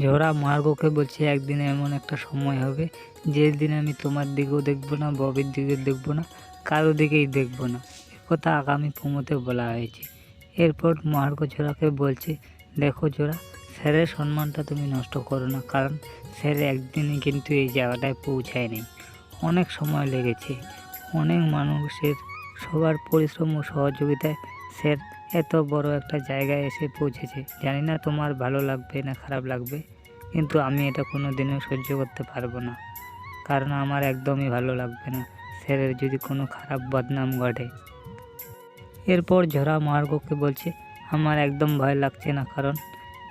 ঝোরা মার্গকে বলছে একদিন এমন একটা সময় হবে, যেদিন আমি তোমার দিকেও দেখব না, ববির দিকে দেখব না, কারও দিকেই দেখব না। কথা আগামী প্রমোতে বলা হয়েছে। এরপর মার্গ ঝোরাকে বলছে, দেখো জোড়া, স্যারের সম্মানটা তুমি নষ্ট করো না, কারণ স্যার একদিনই কিন্তু এই জায়গাটায় পৌঁছায় নেই অনেক সময় লেগেছে। অনেক মানুষের সবার পরিশ্রম ও সহযোগিতায় স্যার এত বড় একটা জায়গায় এসে পৌঁছেছে। জানি না তোমার ভালো লাগবে না খারাপ লাগবে, কিন্তু আমি এটা কোনো দিনও সহ্য করতে পারব না। কারণ আমার একদমই ভালো লাগবে না, স্যারের যদি কোনো খারাপ বদনাম ঘটে। এরপর ঝরা মার্গকে বলছে, আমার একদম ভয় লাগছে না, কারণ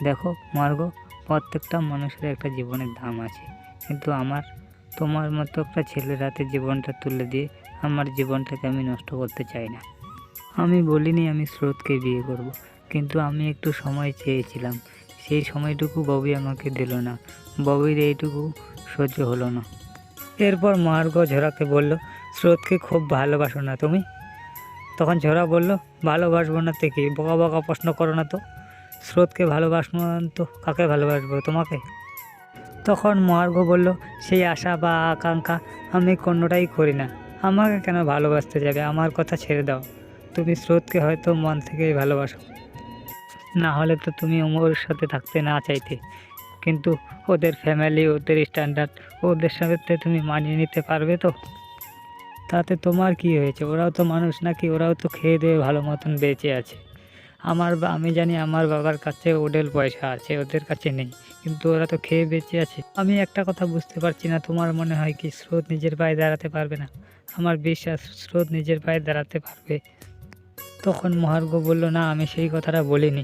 দেখো মার্গ, প্রত্যেকটা মানুষের একটা জীবনের দাম আছে। কিন্তু আমার, তোমার মতো একটা ছেলের হাতে জীবনটা তুলে দিয়ে আমার জীবনটাকে আমি নষ্ট করতে চাই না। আমি বলিনি আমি স্রোতকে বিয়ে করব। কিন্তু আমি একটু সময় চেয়েছিলাম। সেই সময়টুকু ববি আমাকে দিল না। ববির এইটুকু সহ্য হলো না। এরপর মার্গ ঝোরাকে বলল, স্রোতকে খুব ভালোবাসো না তুমি? তখন ঝোরা বলল, ভালোবাসবো না থেকে বকা বকা প্রশ্ন করো না তো। স্রোতকে ভালোবাসবো তো কাকে ভালোবাসবো, তোমাকে? তখন মহার্ঘ বলল, সেই আশা বা আকাঙ্ক্ষা আমি কোনোটাই করি না। আমাকে কেন ভালোবাসতে যাবে? আমার কথা ছেড়ে দাও। তুমি স্রোতকে হয়তো মন থেকেই ভালোবাসো। না হলে তো তুমি ওর সাথে থাকতে না চাইতে। কিন্তু ওদের ফ্যামিলি ওদের স্ট্যান্ডার্ড ওদের সাথে তুমি মানিয়ে নিতে পারবে তো? তাতে তোমার কি হয়েছে? ওরাও তো মানুষ নাকি? ওরাও তো খেয়ে দিয়ে ভালো মতন বেঁচে আছে। আমার আমি জানি আমার বাবার কাছে ওডেল পয়সা আছে, ওদের কাছে নেই। কিন্তু ওরা তো খেয়ে বেঁচে আছে। আমি একটা কথা বুঝতে পারছি না, তোমার মনে হয় কি স্রোত নিজের পায়ে দাঁড়াতে পারবে না? আমার বিশ্বাস, স্রোত নিজের পায়ে দাঁড়াতে পারবে। তখন মহার্ঘ বলল না আমি সেই কথাটা বলিনি।